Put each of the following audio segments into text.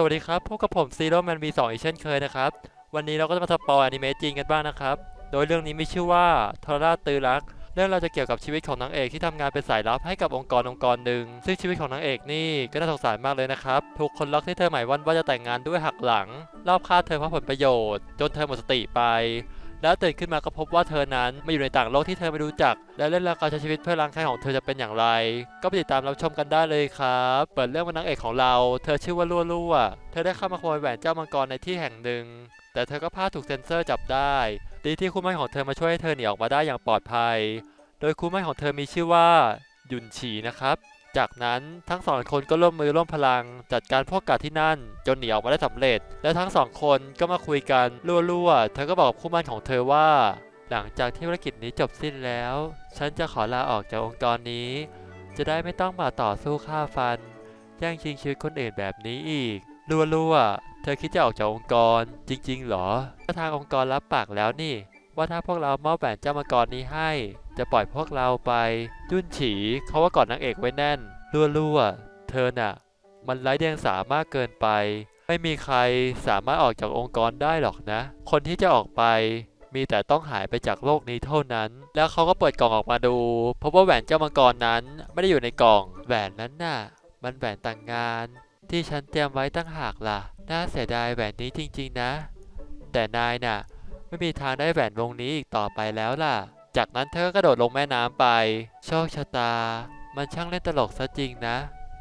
สวัสดีครับ พบกับผมซีโร่แมนวีสองอีกเช่นเคยนะครับ วันนี้เราก็จะมาสปอยอนิเมะจีนกันบ้างนะครับ โดยเรื่องนี้มีชื่อว่าทรราตือรัก เรื่องเราจะเกี่ยวกับชีวิตของนางเอกที่ทำงานเป็นสายลับให้กับองค์กรองค์กรหนึ่ง ซึ่งชีวิตของนางเอกนี่ก็น่าสงสารมากเลยนะครับ ถูกคนรักที่เธอหมายวันว่าจะแต่งงานด้วยหักหลัง รอบฆ่าเธอเพราะผลประโยชน์ จนเธอหมดสติไป แล้วตื่นขึ้นมาก็พบว่าเธอนั้นมาอยู่ในต่างโลกที่เธอไม่รู้จัก และเรื่องราวการใช้ชีวิตเพื่อล้างแค้นของเธอจะเป็นอย่างไร ก็ไปติดตามรับชมกันได้เลยครับเปิดเรื่องมานางเอกของเรา เธอชื่อว่าลั่วลั่วเธอได้เข้ามาขโมยแหวนเจ้ามังกรในที่แห่งหนึ่ง แต่เธอก็พลาดถูกเซ็นเซอร์จับได้ ดีที่คู่มั่นของเธอมาช่วยให้เธอหนีออกมาได้อย่างปลอดภัย โดยคู่มั่นของเธอมีชื่อว่าหยุนฉีนะครับ จากนั้นทั้งสองคนก็ร่วมมือร่วมพลัง จัดการพวกกาดที่นั่น จนหนีออกมาได้สำเร็จ และทั้งสองคนก็มาคุยกันรั่วๆเธอก็บอกกับคู่มั่นของเธอว่า หลังจากที่ภารกิจนี้จบสิ้นแล้ว ฉันจะขอลาออกจากองค์กรนี้ จะได้ไม่ต้องมาต่อสู้ฆ่าฟันแย่งชิงชีวิตคนอื่นแบบนี้อีกรั่วๆเธอคิดจะออกจากองค์กรจริงๆเหรอก็ทางองค์กรรับปากแล้วนี่ ว่าถ้าพวกเรามอบแหวนเจ้ามังกรนี้ให้ จะปล่อยพวกเราไปยุ่นฉีเขาว่ากอดนางเอกไว้แน่นรั่วๆเธอน่ะ มันไร้เดียงสามากเกินไป ไม่มีใครสามารถออกจากองค์กรได้หรอกนะ คนที่จะออกไป มีแต่ต้องหายไปจากโลกนี้เท่านั้น แล้วเขาก็เปิดกล่องออกมาดูพบว่าแหวนเจ้ามังกรนั้นไม่ได้อยู่ในกล่อง แหวนนั้นน่ะ มันแหวนแต่างงาน ที่ฉันเตรียมไว้ตั้งหากล่ะ น่าเสียดายแหวนนี้จริง ๆ นะ แต่นายน่ะ ไม่มีทางได้แหวนวงนี้อีกต่อไปแล้วล่ะ จากนั้นเธอก็กระโดดลงแม่น้ำไป โชคชะตา มันช่างเล่นตลกซะจริงนะ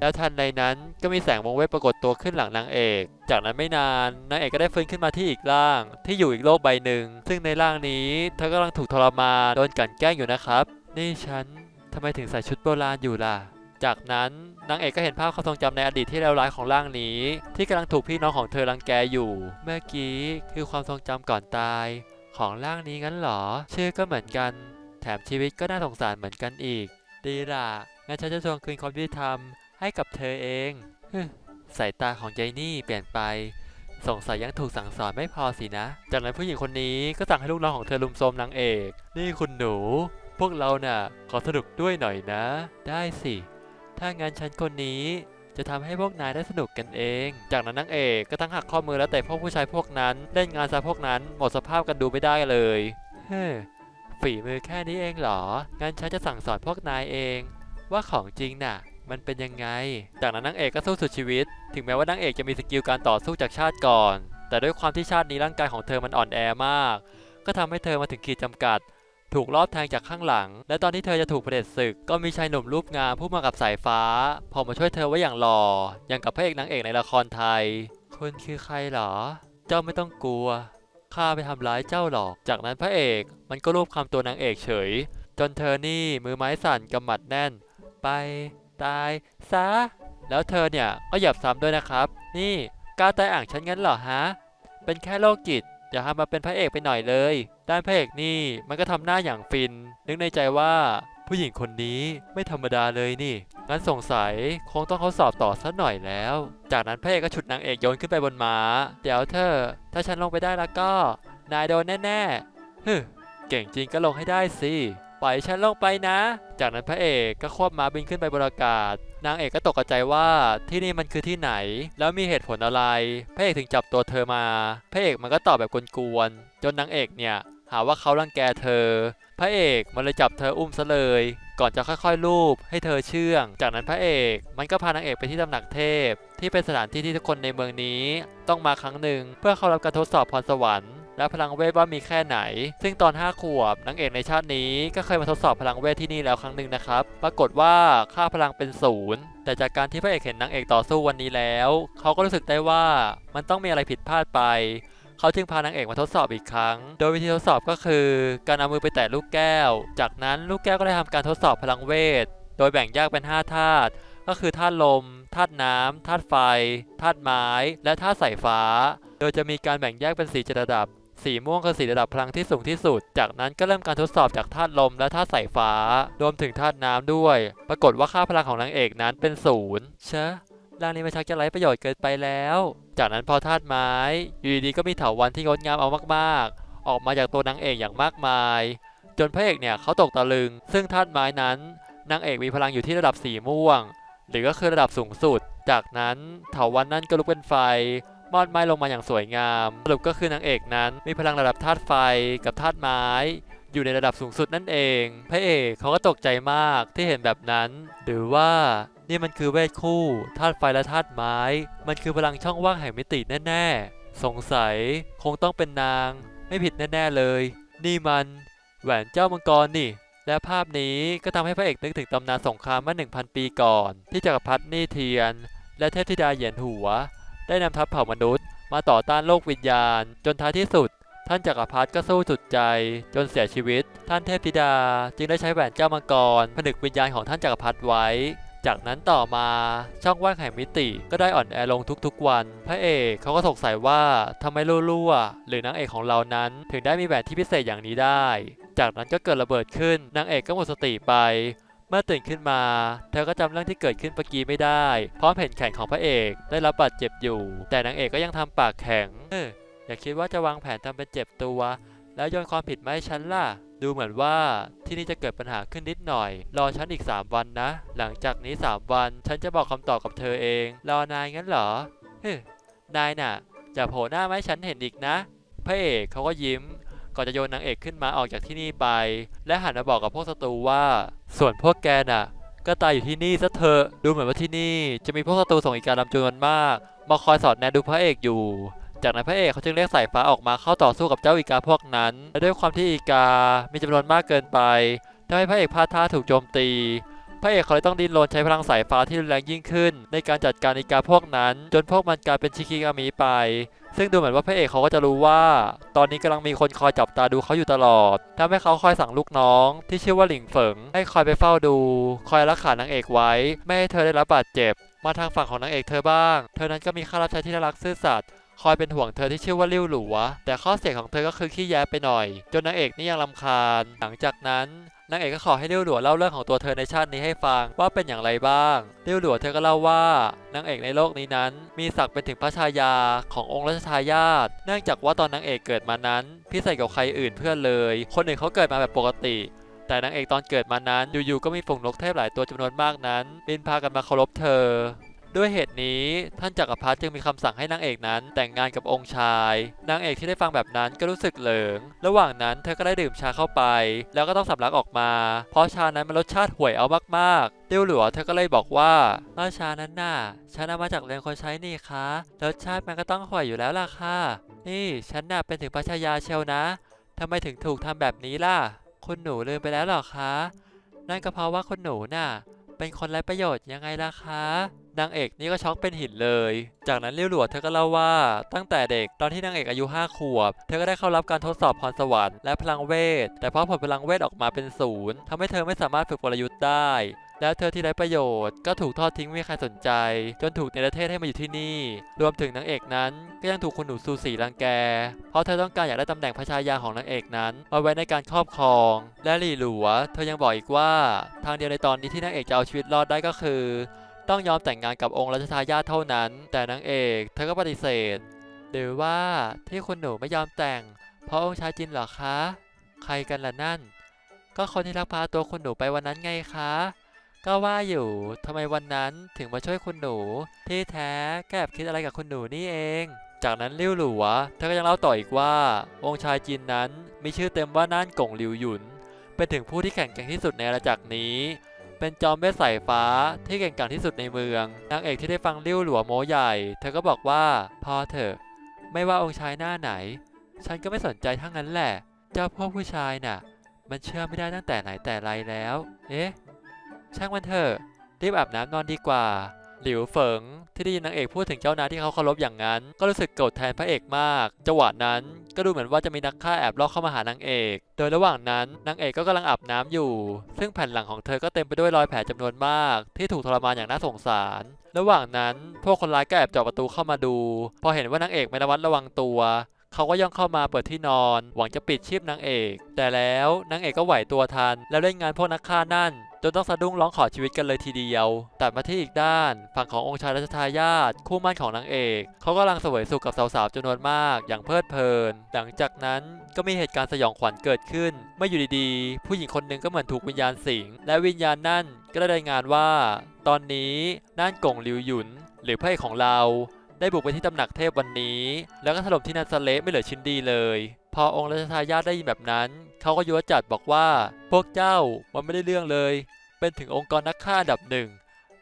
แล้วทันใดนั้นก็มีแสงวงเวทปรากฏตัวขึ้นหลังนางเอก จากนั้นไม่นานนางเอกก็ได้ฟื้นขึ้นมาที่อีกร่าง ที่อยู่อีกโลกใบหนึ่ง ซึ่งในร่างนี้เธอกำลังถูกทรมานโดนกั่นแกล้งอยู่นะครับ นี่ฉันทำไมถึงใส่ชุดโบราณอยู่ล่ะจากนั้นนางเอกก็เห็นภาพความทรงจำในอดีตที่เลวร้ายของร่างนี้ ที่กำลังถูกพี่น้องของเธอรังแกอยู่ เมื่อกี้คือความทรงจำก่อนตาย ของร่างนี้งั้นเหรอ ชื่อก็เหมือนกัน แถมชีวิตก็น่าสงสารเหมือนกันอีก ดีล่ะ งั้นฉันจะทวงคืนความยุติธรรมให้กับเธอเองฮึสายตาของยายนี่เปลี่ยนไป สงสัยยังถูกสั่งสอนไม่พอสินะ จากนั้นผู้หญิงคนนี้ก็สั่งให้ลูกน้องของเธอลุมโทมนางเอก นี่คุณหนู พวกเราน่ะ ขอสนุกด้วยหน่อยนะ ได้สิ ถ้างั้นฉันคนนี้จะทำให้พวกนายได้สนุกกันเอง จากนั้นนางเอกก็ตั้งหักข้อมือแล้วแต่พวกผู้ชายพวกนั้น เล่นงานซะพวกนั้น หมดสภาพกันดูไม่ได้เลย เฮ้ ฝีมือแค่นี้เองเหรอ งั้นฉันจะสั่งสอนพวกนายเอง ว่าของจริงน่ะ มันเป็นยังไง จากนั้นนางเอกก็สู้สุดชีวิต ถึงแม้ว่านางเอกจะมีสกิลการต่อสู้จากชาติก่อน แต่ด้วยความที่ชาตินี้ร่างกายของเธอมันอ่อนแอมาก ก็ทำให้เธอมาถึงขีดจำกัด ถูกลอบแทงจากข้างหลัง และตอนที่เธอจะถูกเผด็จศึก ก็มีชายหนุ่มรูปงามผู้มากับสายฟ้า พอมาช่วยเธอไว้อย่างหล่อ อย่างกับพระเอกนางเอกในละครไทย คุณคือใครเหรอ เจ้าไม่ต้องกลัว ข้าไปทำร้ายเจ้าหรอก จากนั้นพระเอกมันก็รูปคำตัวนางเอกเฉย จนเธอนี่มือไม้สั่นกำหมัดแน่น ไป ตายซะ แล้วเธอเนี่ยก็หยับซ้ำด้วยนะครับ นี่กล้าตายอ่างฉันงั้นเหรอฮะ เป็นแค่โรคจิตอย่าทำมาเป็นพระเอกไปหน่อยเลย ด้านพระเอกนี่มันก็ทำหน้าอย่างฟิน นึกในใจว่า ผู้หญิงคนนี้ไม่ธรรมดาเลยนี่ งั้นสงสัยคงต้องเขาสอบต่อสักหน่อยแล้ว จากนั้นพระเอกก็ฉุดนางเอกโยนขึ้นไปบนม้า เดี๋ยวเธอ ถ้าฉันลงไปได้แล้วก็ นายโดนแน่ๆฮึเก่งจริงก็ลงให้ได้สิ ปล่อยฉันลงไปนะ จากนั้นพระเอกก็ควบม้าบินขึ้นไปบนอากาศ นางเอกก็ตกใจว่าที่นี่มันคือที่ไหน แล้วมีเหตุผลอะไร พระเอกถึงจับตัวเธอมา พระเอกมันก็ตอบแบบกวนๆ จนนางเอกเนี่ย หาว่าเขารังแกเธอ พระเอกมันเลยจับเธออุ้มซะเลย ก่อนจะค่อยๆลูบให้เธอเชื่อง จากนั้นพระเอกมันก็พานางเอกไปที่ตำหนักเทพ ที่เป็นสถานที่ที่ทุกคนในเมืองนี้ ต้องมาครั้งหนึ่งเพื่อเข้ารับการทดสอบพรสวรรค์และพลังเวทว่ามีแค่ไหน ซึ่งตอน 5 ขวบนางเอกในชาตินี้ก็เคยมาทดสอบพลังเวทที่นี่แล้วครั้งหนึ่งนะครับ ปรากฏว่าค่าพลังเป็นศูนย์แต่จากการที่พระเอกเห็นนางเอกต่อสู้วันนี้แล้ว เขาก็รู้สึกได้ว่ามันต้องมีอะไรผิดพลาดไป เขาจึงพานางเอกมาทดสอบอีกครั้ง โดยวิธีทดสอบก็คือ การเอามือไปแตะลูกแก้ว จากนั้นลูกแก้วก็ได้ทำการทดสอบพลังเวท โดยแบ่งแยกเป็น 5 ธาตุก็คือธาตุลม ธาตุน้ำ ธาตุไฟ ธาตุไม้ และธาตุสายฟ้า โดยจะมีการแบ่งแยกเป็นสีระดับ สีม่วงคือสีระดับพลังที่สูงที่สุด จากนั้นก็เริ่มการทดสอบจากธาตุลมและธาตุสายฟ้า รวมถึงธาตุน้ำด้วย ปรากฏว่าค่าพลังของนางเอกนั้นเป็นศูนย์เชอะ ร่างนี้มันชักจะไร้ประโยชน์เกินไปแล้ว จากนั้นพอธาตุไม้ อยู่ดีๆก็มีเถาวัลย์ที่งดงามเอามากๆ ออกมาจากตัวนางเอกอย่างมากมาย จนพระเอกเนี่ยเขาตกตะลึง ซึ่งธาตุไม้นั้นนางเอกมีพลังอยู่ที่ระดับสีม่วง หรือก็คือระดับสูงสุด จากนั้นเถาวันนั่นก็ลุกเป็นไฟมอดไม้ลงมาอย่างสวยงาม สรุปก็คือนางเอกนั้นมีพลังระดับธาตุไฟกับธาตุไม้ อยู่ในระดับสูงสุดนั่นเอง พระเอกเขาก็ตกใจมากที่เห็นแบบนั้น หรือว่า นี่มันคือเวทคู่ธาตุไฟและธาตุไม้ มันคือพลังช่องว่างแห่งมิติแน่ ๆ สงสัยคงต้องเป็นนาง ไม่ผิดแน่ ๆเลย นี่มันแหวนเจ้ามังกรนี่ และภาพนี้ก็ทำให้พระเอกนึกถึงตำนานสงครามเมื่อ1,000 ปีก่อน ที่จักรพรรดินี่เทียน และเทพธิดาเหยียนหัว ได้นำทัพเผ่ามนุษย์ มาต่อต้านโลกวิญญาณ จนท้ายที่สุด ท่านจักรพรรดิก็สู้สุดใจ จนเสียชีวิต ท่านเทพธิดา จึงได้ใช้แหวนเจ้ามังกรผนึกวิญญาณของท่านจักรพรรดิไว้ จากนั้นต่อมาช่องว่างแห่งมิติก็ได้อ่อนแอลงทุกๆวัน พระเอกเขาก็สงสัยว่าทำไมลู่ๆหรือนางเอกของเรานั้นถึงได้มีแหวนที่พิเศษอย่างนี้ได้ จากนั้นก็เกิดระเบิดขึ้นนางเอกก็หมดสติไป เมื่อตื่นขึ้นมา เธอก็จำเรื่องที่เกิดขึ้นเมื่อกี้ไม่ได้เพราะเห็นแขนของพระเอกได้รับบาดเจ็บอยู่ แต่นางเอกก็ยังทำปากแข็ง เอออย่าคิดว่าจะวางแผนทำเป็นเจ็บตัว แล้วโยนความผิดมาให้ฉันล่ะ ดูเหมือนว่าที่นี่จะเกิดปัญหาขึ้นนิดหน่อย รอฉันอีก 3 วันนะ หลังจากนี้ 3 วัน ฉันจะบอกคำตอบกับเธอเอง รอนายงั้นเหรอเฮ้ยนายน่ะอย่าโผล่หน้ามาให้ฉันเห็นอีกนะ พระเอกเขาก็ยิ้ม ก่อนจะโยนนางเอกขึ้นมาออกจากที่นี่ไป และหันมาบอกกับพวกศัตรูว่า ส่วนพวกแกน่ะ ก็ตายอยู่ที่นี่ซะเถอะดูเหมือนว่าที่นี่ จะมีพวกศัตรูส่งอีกการลำจำนวนมากมาคอยสอดแนดูพระเอกอยู่ จากนั้นพระเอกเขาจึงเรียกสายฟ้าออกมาเข้าต่อสู้กับเจ้าอีกาพวกนั้น และด้วยความที่อีกามีจำนวนมากเกินไปทำให้พระเอกพลาดท่าถูกโจมตี พระเอกเขาเลยต้องดิ้นรนใช้พลังสายฟ้าที่รุนแรงยิ่งขึ้น ในการจัดการอีกาพวกนั้น จนพวกมันกลายเป็นชิคิกามิไป ซึ่งดูเหมือนว่าพระเอกเขาก็จะรู้ว่า ตอนนี้กำลังมีคนคอยจับตาดูเขาอยู่ตลอดทำให้เขาคอยสั่งลูกน้อง ที่ชื่อว่าหลิงเฟิงให้คอยไปเฝ้าดู คอยรักษานางเอกไว้ ไม่ให้เธอได้รับบาดเจ็บ มาทางฝั่งของนางเอกเธอบ้าง เธอนั้นก็มีข้าราชการที่น่ารักซื่อสัตย์ คอยเป็นห่วงเธอที่ชื่อว่าลิ่วหลัว แต่ข้อเสียของเธอก็คือขี้แย้ไปหน่อย จนนางเอกนี่ยังรำคาญ หลังจากนั้นนางเอกก็ขอให้ลิ่วหลัวเล่าเรื่องของตัวเธอในชาตินี้ให้ฟังว่าเป็นอย่างไรบ้างลิ่วหลัวเธอก็เล่าว่านางเอกในโลกนี้นั้น มีศักดิ์เป็นถึงพระชายาขององค์รัชทายาทเนื่องจากว่าตอนนางเอกเกิดมานั้นพิเศษกับใครอื่นเพื่อนเลย คนอื่นเขาเกิดมาแบบปกติ แต่นางเอกตอนเกิดมานั้นอยู่ๆก็มีฝูงนกเทพหลายตัวจำนวนมากนั้นบินพากันมาเคารพเธอ ด้วยเหตุนี้ท่านจักรพรรดิจึงมีคำสั่งให้นางเอกนั้นแต่งงานกับองค์ชาย นางเอกที่ได้ฟังแบบนั้นก็รู้สึกเหลิง ระหว่างนั้นเธอก็ได้ดื่มชาเข้าไป แล้วก็ต้องสำลักออกมา เพราะชานั้นมันรสชาติห่วยเอามากๆ เติ้วหลัวเธอก็เลยบอกว่าว่าชานั้นน่ะฉันเอามาจากเรือนคนใช้นี่คะรสชาติมันก็ต้องห่วยอยู่แล้วล่ะค่ะ นี่ฉันน่ะเป็นถึงพระชายาเชียวนะทำไมถึงถูกทำแบบนี้ล่ะคุณหนูลืมไปแล้วหรอคะ นั่นก็เพราะว่าคุณหนูน่ะ เป็นคนไร้ประโยชน์ยังไงล่ะคะนางเอกนี่ก็ช็อกเป็นหินเลย จากนั้นเลี้ยวหลวดเธอก็เล่าว่า ตั้งแต่เด็กตอนที่นางเอกอายุ 5 ขวบ เธอก็ได้เข้ารับการทดสอบพรสวรรค์และพลังเวท แต่เพราะผลพลังเวทออกมาเป็นศูนย์ทำให้เธอไม่สามารถฝึกกลยุทธ์ได้ แล้วเธอที่ไร้ประโยชน์ก็ถูกทอดทิ้งไม่มีใครสนใจ จนถูกเนประเทศให้มาอยู่ที่นี่ รวมถึงนางเอกนั้น ก็ยังถูกคุณหนูซูสีรังแก เพราะเธอต้องการอยากได้ตำแหน่งพระชายาของนางเอกนั้นมาไว้ในการครอบครอง และหลี่หลัว เธอยังบอกอีกว่า ทางเดียวในตอนนี้ที่นางเอกจะเอาชีวิตรอดได้ก็คือ ต้องยอมแต่งงานกับองค์รัชทายาทเท่านั้น แต่นางเอกเธอก็ปฏิเสธ หรือว่าที่คุณหนูไม่ยอมแต่ง เพราะองค์ชายจินเหรอคะ ใครกันล่ะนั่น ก็คนที่ลักพาตัวคุณหนูไปวันนั้นไงคะ ก็ว่าอยู่ทำไมวันนั้นถึงมาช่วยคุณหนู ที่แท้แกแอบคิดอะไรกับคุณหนูนี่เอง จากนั้นลิ่วหลัวเธอก็ยังเล่าต่ออีกว่า องค์ชายจินนั้นมีชื่อเต็มว่าน่านกงหลิวหยุน เป็นถึงผู้ที่แข็งแกร่งที่สุดในอาณาจักรนี้ เป็นจอมเวทสายฟ้าที่เก่งกาจที่สุดในเมือง นางเอกที่ได้ฟังลิ่วหลัวโมใหญ่ เธอก็บอกว่าพอเถอะไม่ว่าองค์ชายหน้าไหน ฉันก็ไม่สนใจทั้งนั้นแหละ เจ้าพวกผู้ชายน่ะ มันเชื่อไม่ได้ตั้งแต่ไหนแต่ไรแล้ว เอ๊ะ ช่างมันเถอะรีบอาบน้ำนอนดีกว่า หลิวเฟิงที่ได้ยินนางเอกพูดถึงเจ้านายที่เขาเคารพอย่างนั้น ก็รู้สึกโกรธแทนพระเอกมาก จังหวะนั้นก็ดูเหมือนว่าจะมีนักฆ่าแอบลอบเข้ามาหานางเอก โดยระหว่างนั้นนางเอกก็กำลังอาบน้ำอยู่ ซึ่งแผ่นหลังของเธอก็เต็มไปด้วยรอยแผลจำนวนมาก ที่ถูกทรมานอย่างน่าสงสาร ระหว่างนั้นพวกคนร้ายก็แอบเจาะประตูเข้ามาดู พอเห็นว่านางเอกไม่ระมัดระวังตัวเขาก็ย่องเข้ามาเปิดที่นอน หวังจะปิดชีพนางเอก แต่แล้วนางเอกก็ไหวตัวทัน แล้วเล่นงานพวกนักฆ่านั่น จนต้องสะดุ้งร้องขอชีวิตกันเลยทีเดียว ตัดมาที่อีกด้าน ฝั่งขององค์ชายรัชทายาทคู่มั่นของนางเอกเขากำลังเสวยสุขกับสาวๆจำนวนมาก อย่างเพลิดเพลิน หลังจากนั้นก็มีเหตุการณ์สยองขวัญเกิดขึ้น เมื่ออยู่ดีๆ ผู้หญิงคนหนึ่งก็เหมือนถูกวิญญาณสิง และวิญญาณนั่นก็ได้รายงานว่า ตอนนี้น่านกงหลิวหยุน หรือพระเอกของเรา ได้บุกไปที่ตำหนักเทพวันนี้ แล้วก็ถล่มที่นันสเลไม่เหลือชิ้นดีเลย พอองค์รัชทายาทได้ยินแบบนั้น เขาก็ยั่วจัดบอกว่า พวกเจ้ามันไม่ได้เรื่องเลย เป็นถึงองค์กรนักฆ่าอันดับหนึ่ง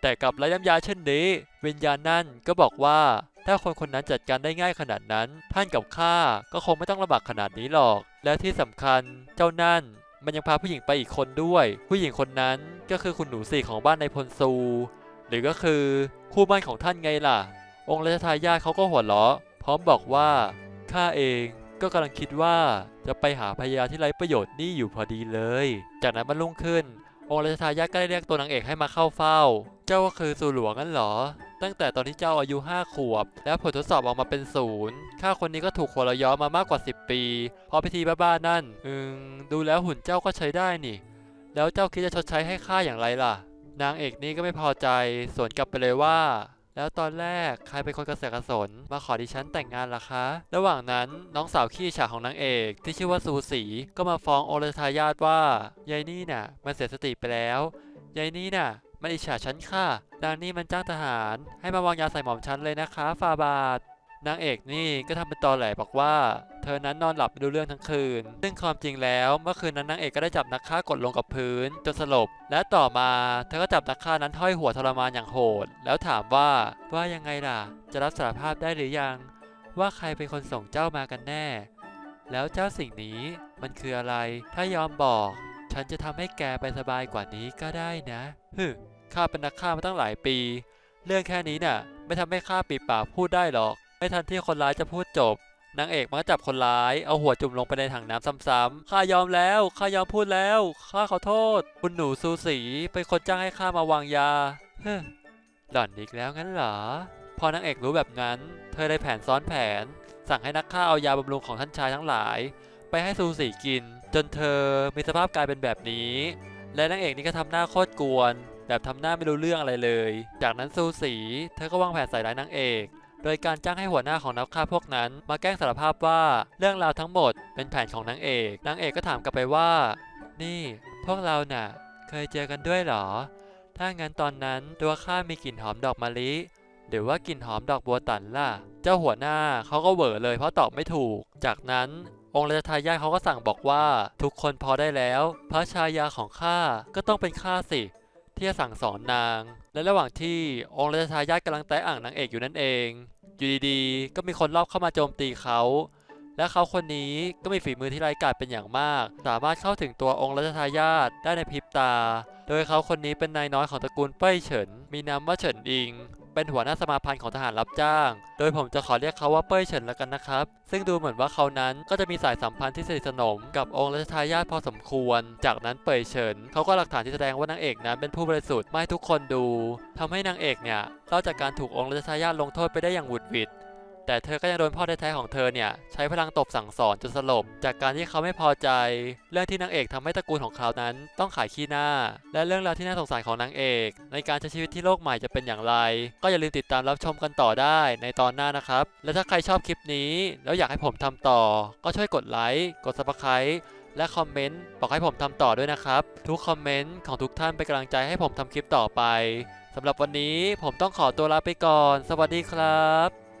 แต่กับไร้น้ำยาเช่นนี้ วิญญาณนั่นก็บอกว่า ถ้าคนคนนั้นจัดการได้ง่ายขนาดนั้น ท่านกับข้าก็คงไม่ต้องลำบากขนาดนี้หรอก และที่สำคัญเจ้านั่นมันยังพาผู้หญิงไปอีกคนด้วย ผู้หญิงคนนั้นก็คือคุณหนูสี่ของบ้านในพลซู หรือก็คือคู่บ้านของท่านไงล่ะ องค์รัชทายาทเขาก็หัวเราะ พร้อมบอกว่าข้าเอง ก็กำลังคิดว่าจะไปหาพยาที่ไร้ประโยชน์นี่อยู่พอดีเลย จากนั้นมันรุ่งขึ้น องค์รัชทายาทก็ได้เรียกตัวนางเอกให้มาเข้าเฝ้า เจ้าก็คือสู่หลวงงั้นหรอ ตั้งแต่ตอนที่เจ้าอายุ 5 ขวบ แล้วผลทดสอบออกมาเป็นศูนย์ข้าคนนี้ก็ถูกหัวเราย้อมามากกว่า 10 ปี เพราะพิธีบ้าๆนั่น อืมดูแล้วหุ่นเจ้าก็ใช้ได้นี่ แล้วเจ้าคิดจะชดใช้ให้ข้าอย่างไรล่ะ นางเอกนี่ก็ไม่พอใจสวนกลับไปเลยว่า แล้วตอนแรกใครเป็นคนกระเสือกกระสนมาขอดิฉันแต่งงานล่ะคะ ระหว่างนั้นน้องสาวขี้ฉาของนางเอก ที่ชื่อว่าซูสีก็มาฟ้องโอรสทายาทว่ายายนี่น่ะ มันเสียสติไปแล้วยายนี่น่ะมันอิจฉาฉันค่ะนางนี่มันจ้างทหาร ให้มาวางยาใส่หม่อมฉันเลยนะคะฟาบาท นางเอกนี่ก็ทำเป็นตอแหลบอกว่า เธอนั้นนอนหลับไม่รู้เรื่องทั้งคืน ซึ่งความจริงแล้วเมื่อคืนนั้นนางเอกก็ได้จับนักฆ่ากดลงกับพื้นจนสลบ และต่อมาเธอก็จับนักฆ่านั้นห้อยหัวทรมานอย่างโหด แล้วถามว่าว่ายังไงล่ะ จะรับสารภาพได้หรือยัง ว่าใครเป็นคนส่งเจ้ามากันแน่ แล้วเจ้าสิ่งนี้มันคืออะไร ถ้ายอมบอก ฉันจะทำให้แกไปสบายกว่านี้ก็ได้นะฮึข้าเป็นนักฆ่ามาตั้งหลายปี เรื่องแค่นี้น่ะ ไม่ทำให้ข้าปิดปากพูดได้หรอก ไม่ทันที่คนร้ายจะพูดจบนางเอกมักจับคนร้าย เอาหัวจุ่มลงไปในถังน้ำซ้ำๆ ข้ายอมแล้ว ข้ายอมพูดแล้ว ข้าขอโทษ คุณหนูซูสีเป็นคนจ้างให้ข้ามาวางยา เฮ้อหล่อนอีกแล้วงั้นเหรอ พอนางเอกรู้แบบนั้น เธอได้แผนซ้อนแผน สั่งให้นักฆ่าเอายาบำรุงของท่านชายทั้งหลาย ไปให้ซูสีกิน จนเธอมีสภาพกลายเป็นแบบนี้ และนางเอกนี่ก็ทำหน้าโคตรกวน แบบทำหน้าไม่รู้เรื่องอะไรเลย จากนั้นซูสีเธอก็วางแผนใส่ร้ายนางเอก โดยการจ้างให้หัวหน้าของนักฆ่าพวกนั้น มาแกล้งสารภาพว่าเรื่องราวทั้งหมดเป็นแผนของนางเอกนางเอกก็ถามกลับไปว่า นี่พวกเราน่ะ เคยเจอกันด้วยหรอ ถ้างั้นตอนนั้นตัวข้ามีกลิ่นหอมดอกมะลิหรือว่ากลิ่นหอมดอกบัวตันล่ะ เจ้าหัวหน้าเขาก็เหวอเลยเพราะตอบไม่ถูก จากนั้นองค์ราชทายาทเขาก็สั่งบอกว่า ทุกคนพอได้แล้ว พระชายาของข้าก็ต้องเป็นข้าสิ ที่จะสั่งสอนนาง และระหว่างที่องค์ราชทายาทกำลังแตะอ่างนางเอกอยู่นั่นเอง อยู่ดีๆ ก็มีคนรอบเข้ามาโจมตีเขา และเขาคนนี้ก็มีฝีมือที่ไร้กาจเป็นอย่างมาก สามารถเข้าถึงตัวองค์ราชทายาทได้ในพริบตา โดยเขาคนนี้เป็นนายน้อยของตระกูลเป้ยเฉิน มีนามว่าเฉินอิง เป็นหัวหน้าสมาพันธ์ของทหารรับจ้าง โดยผมจะขอเรียกเขาว่าเป้ยเฉินแล้วกันนะครับ ซึ่งดูเหมือนว่าเขานั้นก็จะมีสายสัมพันธ์ที่สนิทสนมกับองค์รัชทายาทพอสมควร จากนั้นเป้ยเฉินเขาก็หลักฐานที่แสดงว่านางเอกนั้นเป็นผู้บริสุทธิ์ไม่ทุกคนดูทำให้นางเอกเนี่ยเล่าจากการถูกองค์รัชทายาทลงโทษไปได้อย่างหวุดหวิด แต่เธอก็ยังโดนพ่อแท้ๆของเธอเนี่ย ใช้พลังตบสั่งสอนจนสลบ จากการที่เขาไม่พอใจ เรื่องที่นางเอกทำให้ตระกูลของเขานั้น ต้องขายขี้หน้า และเรื่องราวที่น่าสงสารของนางเอก ในการใช้ชีวิตที่โลกใหม่จะเป็นอย่างไร ก็อย่าลืมติดตามรับชมกันต่อได้ในตอนหน้านะครับ และถ้าใครชอบคลิปนี้ แล้วอยากให้ผมทำต่อ ก็ช่วยกดไลค์กด subscribe และคอมเมนต์บอกให้ผมทำต่อด้วยนะครับ ทุกคอมเมนต์ของทุกท่านเป็นกำลังใจให้ผมทำคลิปต่อไปสำหรับวันนี้ผมต้องขอตัวลาไปก่อน สวัสดีครับ